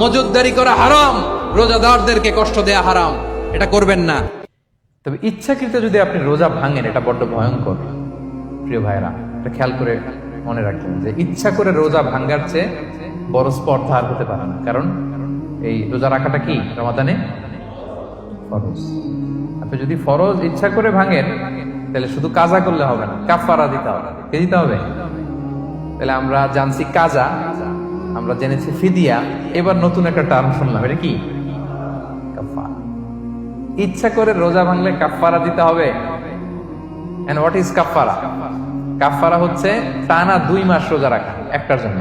মজুদদারি করা হারাম, রোজাদারদেরকে কষ্ট দেয়া হারাম। এটা করবেন না। তবে ইচ্ছাকৃত যদি আপনি রোজা ভাঙেন, এটা বড্ড ভয়ঙ্কর। প্রিয় ভাইরা এটা খেয়াল করে মনে রাখবেন যে ইচ্ছা করে রোজা ভাঙ্গার চেয়ে বড় স্পর্ধা আর হতে পারে না। কারণ এই রোজা রাখাটা কি? রমাদানে ফরজ। আপনি যদি ফরজ ইচ্ছা করে ভাঙেন, তাহলে শুধু কাজা করলে হবে না কাফারা দিতে হবে। কে দিতে হবে? তাহলে আমরা জানছি কাজা। আমরা জেনেছি ফিদিয়া, এবার নতুন একটা টার্ম শুনলাম, এটা কি? কাফারা ইচ্ছা করে রোজা ভাঙলে কাফারা দিতে হবে। এন্ড হোয়াট ইজ কাফারা কাফারা হচ্ছে টানা দুই মাস রোজা রাখা, একটার জন্য।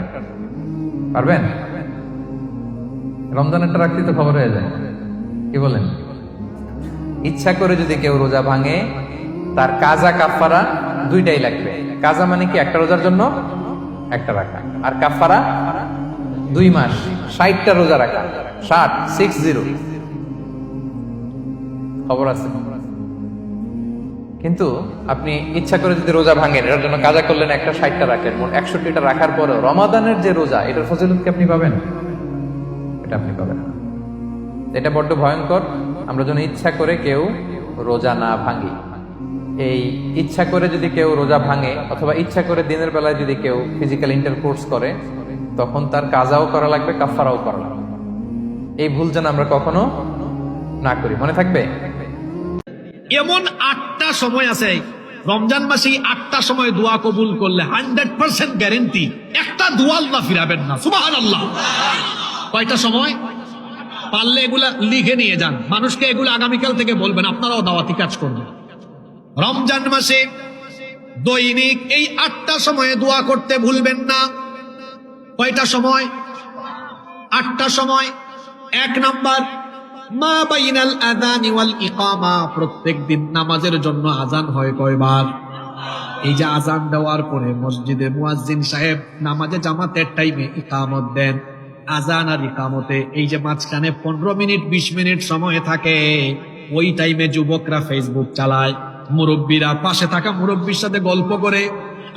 পারবেন? রমজানেরটা রাখতে তো খবর হয়ে যায়। কি বলেন? ইচ্ছা করে যদি কেউ রোজা ভাঙে, তার কাজা কাফারা দুইটাই লাগবে। কাজা মানে কি, একটা রোজার জন্য, একটা রাখা। আর কাফারা দুই মাস, ষাটটা রোজা রাখা। ষাট সিক্স জিরো খবর আছে? কিন্তু আপনি ইচ্ছা করে যদি রোজা ভাঙেন, এটার জন্য কাজা করলেন একটা, ষাটটা রাখলেন একষট্টিটা রাখার পরেও রমাদানের যে রোজা, এটার ফজিলত কি আপনি পাবেন? এটা আপনি পাবেন এটা বড্ড ভয়ঙ্কর। আমরা যেন ইচ্ছা করে কেউ রোজা না ভাঙি। এই ইচ্ছা করে যদি কেউ রোজা ভাঙে, অথবা ইচ্ছা করে দিনের বেলায় যদি কেউ ফিজিক্যাল ইন্টারকোর্স করে তখন তার কাজাও করা লাগবে কাফারাও করা লাগবে। এই ভুল যেন আমরা কখনো না করি। মনে থাকবে? এমন আটটা সময় আছে, রমজান মাসে আটটা সময় দোয়া কবুল করলে হান্ড্রেড পার্সেন্ট গ্যারেন্টি, একটা দোয়া আল্লাহ ফিরাবেন না সুবাহ আল্লাহ কয়টা সময়? পারলে এগুলা লিখে নিয়ে যান। মানুষকে এগুলো আগামীকাল থেকে বলবেন, আপনারাও দাওয়াতি কাজ করবেন। রমজান মাসে দৈনিক এই আটটা সময়ে দোয়া করতে ভুলবেন না। কয়টা সময়? আটটা সময়। এক নাম্বার, মা বাইনাল আযানি ওয়াল ইকামা। প্রত্যেক দিন নামাজের জন্য আজান হয় কয়বার? এই যে আজান দেওয়ার পরে মসজিদে মুয়াজ্জিন সাহেব নামাজে জামাতের টাইমে ইকামত দেন। আজান আর ইকামতে এই যে মাঝখানে পনেরো মিনিট, বিশ মিনিট সময় থাকে, ওই টাইমে যুবকরা ফেসবুক চালায়। মুরব্বীরা পাশে থাকা মুরব্বীর সাথে গল্প করে।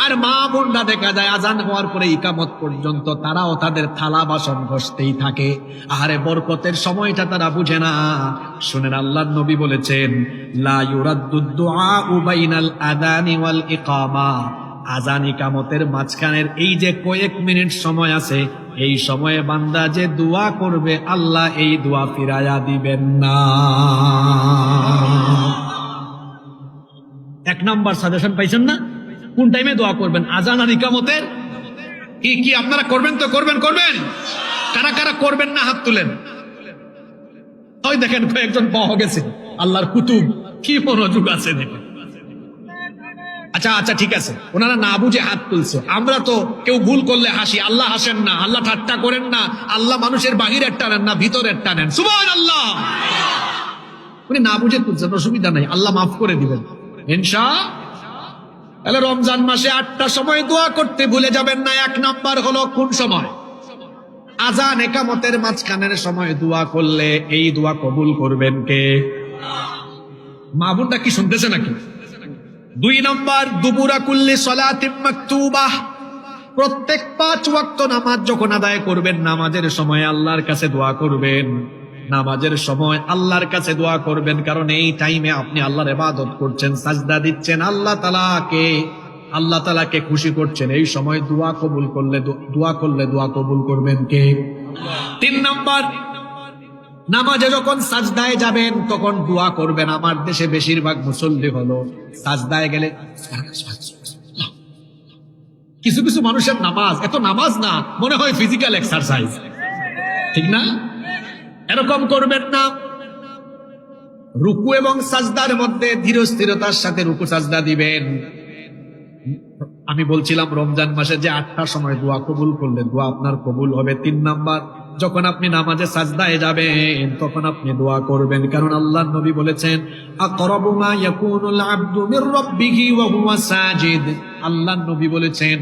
আর মা বোনরা দেখা যায় আজান হওয়ার পরে ইকামত পর্যন্ত তারাও তাদের থালা বাসন ঘষতেই থাকে। আহারে বরকতের সময়টা তারা বুঝে না। শুনেন আল্লাহ নবী বলেছেন, লা ইউরাদ্দুদ দুআউ বাইনাল আযানি ওয়াল ইকামা। আজান ইকামতের মাঝখানের এই যে কয়েক মিনিট সময় আছে, এই সময়ে বান্দা যে দোয়া করবে, আল্লাহ এই দোয়া ফিরায়া দিবেন না। এক নম্বর সাজেশন পাইছেন না? কোন টাইমে দোয়া করবেন? আজান আর ইকামতের কি কি আপনারা করবেন তো করবেন করবেন? কারা কারা করবেন না হাত তুলেন? ওই দেখেন কয়েকজন পাওয়া গেছে। আল্লাহর কুতুব। কি মনোযোগ আছে দেখেন। আচ্ছা আচ্ছা ঠিক আছে। ওনারা না বুঝে হাত তুলছে। আমরা তো কেউ ভুল করলে হাসি। আল্লাহ হাসেন না। আল্লাহ ঠাট্টা করেন না। আল্লাহ মানুষের বাহিরের টানেন না, ভিতরের টানেন। সুবান আল্লাহ উনি না বুঝে তুলছেন, অসুবিধা নাই। আল্লাহ মাফ করে দিবেন। ইনশা তাহলে রমজান মাসে আটটা সময় দোয়া করতে ভুলে যাবেন না, এক নাম্বার হলো কোন সময়? আজান একামতের মাঝখানের সময় দোয়া করলে এই দোয়া কবুল করবেন কে? মা কি শুনতেছে নাকি? দুই নম্বর, দুপুরা কুল্লি সলাতিম মাকতুবাহ। প্রত্যেক পাঁচ ওয়াক্ত নামাজ যখন আদায় করবেন, নামাজের সময় আল্লাহর কাছে দোয়া করবেন। নামাজের সময় আল্লাহর কাছে দোয়া করবেন, কারণ এই টাইমে আপনি আল্লাহর ইবাদত করছেন, সাজদা দিচ্ছেন, আল্লাহ তালাকে আল্লাহ তালাকে খুশি করছেন। এই সময় দোয়া কবুল করলে, দোয়া করলে দোয়া কবুল করবেন কে? তিন নম্বর, নামাজে যখন সাজদায় যাবেন, তখন দোয়া করবেন। আমার দেশে বেশিরভাগ মুসল্লি হলো সাজদায় গেলে কিছু কিছু মানুষের নামাজ, এত নামাজ না, মনে হয় ফিজিক্যাল এক্সারসাইজ ঠিক না? এরকম করবেন না। রুকু এবং সাজদার মধ্যে ধীর স্থিরতার সাথে রুকু সাজদা দিবেন। আমি বলছিলাম, রমজান মাসে যে আটটার সময় দোয়া কবুল করলে দোয়া আপনার কবুল হবে তিন নাম্বার। যখন আপনি নামাজে সাজদায় যাবেন, তখন আপনি দোয়া করবেন। কারণ আল্লাহ নবী বলেছেন আল্লাহ নবী বলেছেন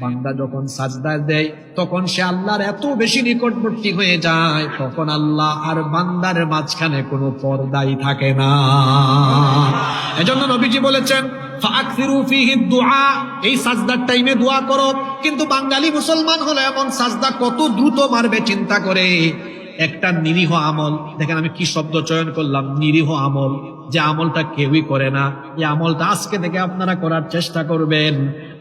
বান্দা যখন সাজদায় দেয়, তখন সে আল্লাহর এত বেশি নিকটবর্তী হয়ে যায়, তখন আল্লাহ আর বান্দার মাঝখানে কোনো পর্দাই থাকে না। এজন্য নবীজি বলেছেন এই সাজদার টাইমে দোয়া করো। কিন্তু বাঙালি মুসলমান হলে এমন সাজদা কত দ্রুত মারবে চিন্তা করে। একটা নিরীহ আমল, দেখেন আমি কি শব্দ চয়ন করলাম, নিরীহ আমল। যে আমলটা কেউই করে না, এই আমলটা আজকে থেকে আপনারা করার চেষ্টা করবেন।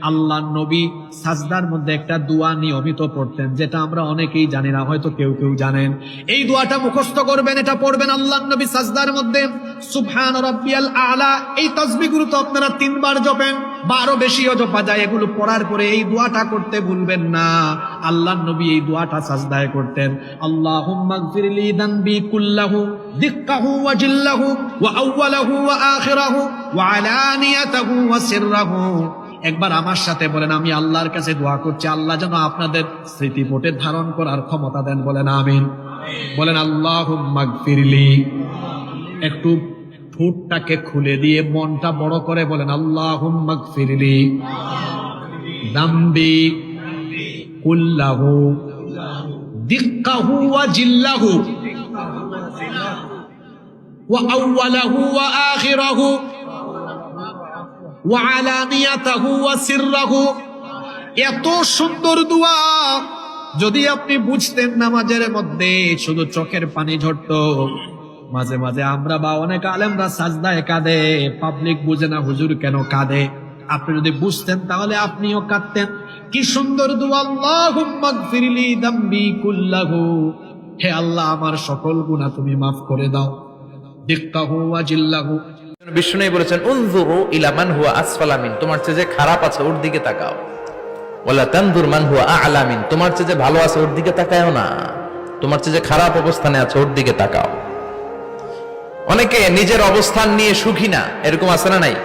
আল্লাহ নবী সাজদার মধ্যে একটা দোয়া নিয়মিত পড়তেন, যেটা আমরা অনেকেই জানি না, হয়তো কেউ কেউ জানেন। এই দোয়াটা মুখস্থ করবেন, এটা পড়বেন আল্লাহ নবী সাজদার মধ্যে। সুবহান রাব্বিয়াল আলা, এই তসবিহগুলো তো আপনারা তিনবার জপেন বা আরও বেশিও জপা যায়, এগুলো পড়ার পরে এই দোয়াটা করতে ভুলবেন না। আল্লাহ নবী এই দোয়াটা সাজদায় করতেন। আল্লাহ গফিরলি দানবি কুল্লাহু, দিক্কাহু ওয়া জিল্লাহু, ওয়া আউওয়ালাহু ওয়া আখিরাহু, ওয়া আলানিয়াতাহু ওয়া সিররাহু। একবার আমার সাথে বলেন, আমি আল্লাহর কাছে দোয়া করছি, আল্লাহ যেন আপনাদের স্মৃতিপটে ধারণ করার ক্ষমতা দেন, বলেন আমিন। বলেন আল্লাহ ফিরলি একটু ঠোঁটটাকে খুলে দিয়ে মনটা বড় করে বলেন আল্লাহ ফিরলি দাম্বি কুল্লাহু। দিক্কাহু ওয়া জিল্লাহু। ওয়া আউওয়ালাহু ওয়া আখিরাহু। এত সুন্দর দোয়া। যদি আপনি বুঝতেন নামাজের মধ্যে শুধু চোখের পানি ঝরতো। মাঝে মাঝে আমরা বা অনেক আলেমরা সাজদায় কাঁদে পাবলিক বুঝে না হুজুর কেন কাঁদে? আপনি যদি বুঝতেন তাহলে আপনিও কাঁদতেন। কি সুন্দর কুল্লাহু। হে আল্লাহ, আমার সকল গুনাহ তুমি মাফ করে দাও। দিক্কাহু ওয়া জিল্লাহু। বিষ্ণু বলেছেন, উনজুরু ইলা মান হুয়া আসফালামিন তোমার চেয়ে যে খারাপ আছে, ওর দিকে তাকাও। মান হুয়া আ'লামিন তোমার চেয়ে যে ভালো আছে, ওর দিকে তাকায়ও না। তোমার চেয়ে যে খারাপ অবস্থানে আছে, ওর দিকে তাকাও। অনেকে নিজের অবস্থান নিয়ে সুখী না, এরকম আছে না নাই?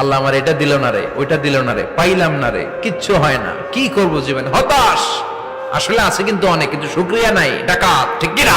আল্লাহ আমার এটা দিল না রে, ওইটা দিল না রে, পাইলাম না রে, কিচ্ছু হয় না, কি করব জীবনে? হতাশ! আসলে আছে কিন্তু অনেক, কিন্তু শুক্রিয়া নাই, ডাকাত, ঠিক কিনা?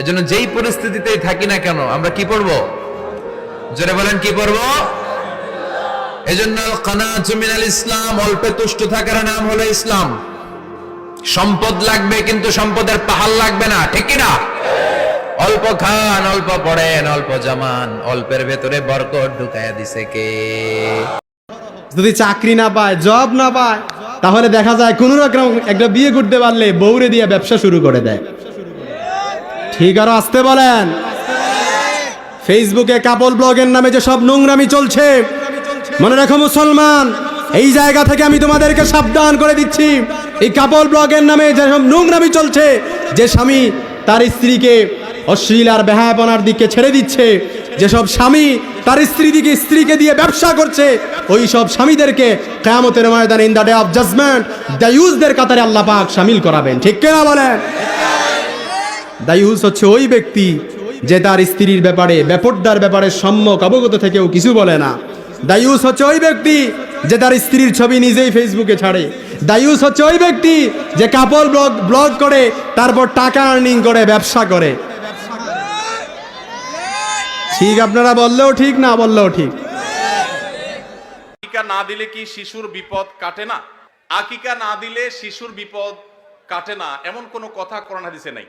এজন্য যেই পরিস্থিতিতেই থাকি না কেন, আমরা কি পড়ব? জোরে বলেন, কি পড়ব? এজন্য কানাত মিনাল ইসলাম অল্পে তুষ্ট থাকার নাম হলো ইসলাম। সম্পদ লাগবে কিন্তু সম্পদের পাহাড় লাগবে না, ঠিক না অল্প খান, অল্প পড়েন, অল্প জামান, অল্পের ভেতরে বরকত ঢুকাইয়া দিছে কে? যদি চাকরি না পায়, জব না পায়, তাহলে দেখা যায় কোনো রকম একটা বিয়ে করতে পারলে বউরে দিয়ে ব্যবসা শুরু করে দেয়। ঠিক আরও আসতে বলেন। ফেসবুকে কাপল ব্লগের নামে যে সব নোংরামি চলছে, মনে রাখো মুসলমান, এই জায়গা থেকে আমি তোমাদেরকে সাবধান করে দিচ্ছি। এই কাপল ব্লগের নামে যে সব নোংরামি চলছে, যে স্বামী তার স্ত্রীকে অশ্লীল আর বেহায়াপনার দিকে ছেড়ে দিচ্ছে, যেসব স্বামী তার স্ত্রী দিকে স্ত্রীকে দিয়ে ব্যবসা করছে ওই সব স্বামীদেরকে কেয়ামতের ময়দানে in the day of judgement the ইউজদের কাতারে আল্লাহ পাক সামিল করাবেন। ঠিক কিনা বলেন? দায়ুস হচ্ছে ওই ব্যক্তি যে তার স্ত্রীর ব্যাপারে ব্যাপরদার ব্যাপারে সম্যক অবগত থেকেও কিছু বলে না। দায়ুস হচ্ছে ওই ব্যক্তি যে তার স্ত্রীর ছবি নিজেই ফেসবুকে ছাড়ে। দায়ুস হচ্ছে ওই ব্যক্তি যে কাপল ব্লগ ব্লগ করে, তারপর টাকা আর্নিং করে, ব্যবসা করে। ঠিক আপনারা বললেও ঠিক, না বললেও ঠিক। আকিকা না দিলে কি শিশুর বিপদ কাটে না? আকিকা না দিলে শিশুর বিপদ কাটে না, এমন কোনো কথা কোরআন হাদিসে নেই।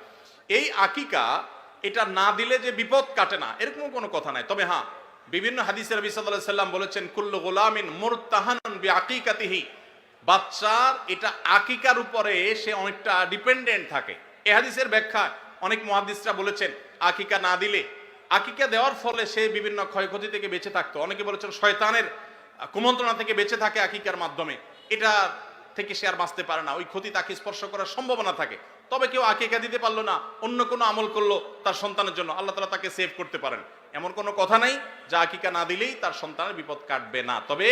এই আকিকা, এটা না দিলে যে বিপদ কাটে না এরকম কোনো কথা নাই। তবে হ্যাঁ বিভিন্ন হাদিসের সাল্লাল্লাহু সাল্লাম বলেছেন, কুল্লু গোলামিন মুরতাহানুন বি আকিকাতিহি বাচ্চার এটা আকিকার উপরে সে অনেকটা ডিপেন্ডেন্ট থাকে। এ হাদিসের ব্যাখ্যা অনেক মহাদিসরা বলেছেন, আকিকা না দিলে। আকিকা দেওয়ার ফলে সে বিভিন্ন ক্ষয়ক্ষতি থেকে বেঁচে থাকতো। অনেকে বলেছেন, শয়তানের কুমন্ত্রণা থেকে বেঁচে থাকে আকিকার মাধ্যমে। এটা থেকে সে আর বাঁচতে পারে না। ওই ক্ষতি তাকে স্পর্শ করার সম্ভাবনা থাকে। তবে কেউ আকিকা দিতে পারল না, অন্য কোনো আমল করল তার সন্তানের জন্য। আল্লাহ তালা তাকে সেভ করতে পারেন। এমন কোনো কথা নাই যে আকিকা না দিলেই তার সন্তানের বিপদ কাটবে না। তবে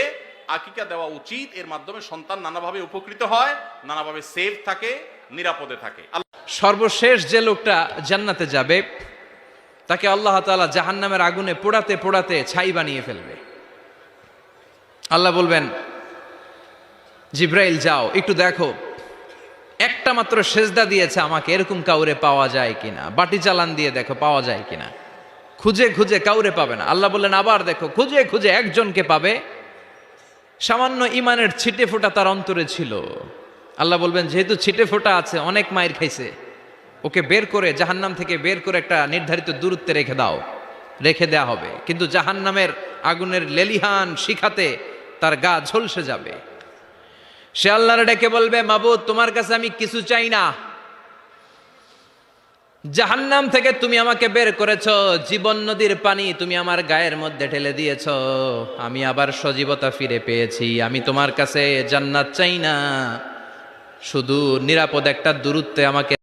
আকিকা দেওয়া উচিত, এর মাধ্যমে সন্তান নানাভাবে উপকৃত হয়, নানাভাবে সেভ থাকে, নিরাপদে থাকে। সর্বশেষ যে লোকটা জান্নাতে যাবে, তাকে আল্লাহ তাআলা জাহান্নামের আগুনে পোড়াতে পোড়াতে ছাই বানিয়ে ফেলবে। আল্লাহ বলবেন, জিব্রাইল, যাও, একটু দেখো। একটা মাত্র সেজদা দিয়েছে আমাকে, এরকম কাউরে পাওয়া যায় কিনা? বাটি চালান দিয়ে দেখো পাওয়া যায় কিনা? খুঁজে খুঁজে কাউরে পাবে না। আল্লাহ বললেন, আবার দেখো, খুঁজে খুঁজে একজনকে পাবে। সামান্য ইমানের ছিটে ফোঁটা তার অন্তরে ছিল। আল্লাহ বলবেন, যেহেতু ছিটে ফোঁটা আছে, অনেক মায়ের খাইছে। ওকে বের করে জাহান্নাম থেকে বের করে একটা নির্ধারিত দূরত্বে রেখে দাও। রেখে দেয়া হবে। কিন্তু জাহান্নামের আগুনের লেলিহান শিখাতে তার গা ঝলসে যাবে। সে আল্লাহর ডেকে বলবে, মাবুদ, তোমার কাছে আমি কিছু চাই না। জাহান্নাম থেকে তুমি আমাকে বের করেছ, জীবন নদীর পানি তুমি আমার গায়ের মধ্যে ঢেলে দিয়েছ। আমি আবার সজীবতা ফিরে পেয়েছি, আমি তোমার কাছে জান্নাত চাই না। শুধু নিরাপদ একটা দূরত্বে আমাকে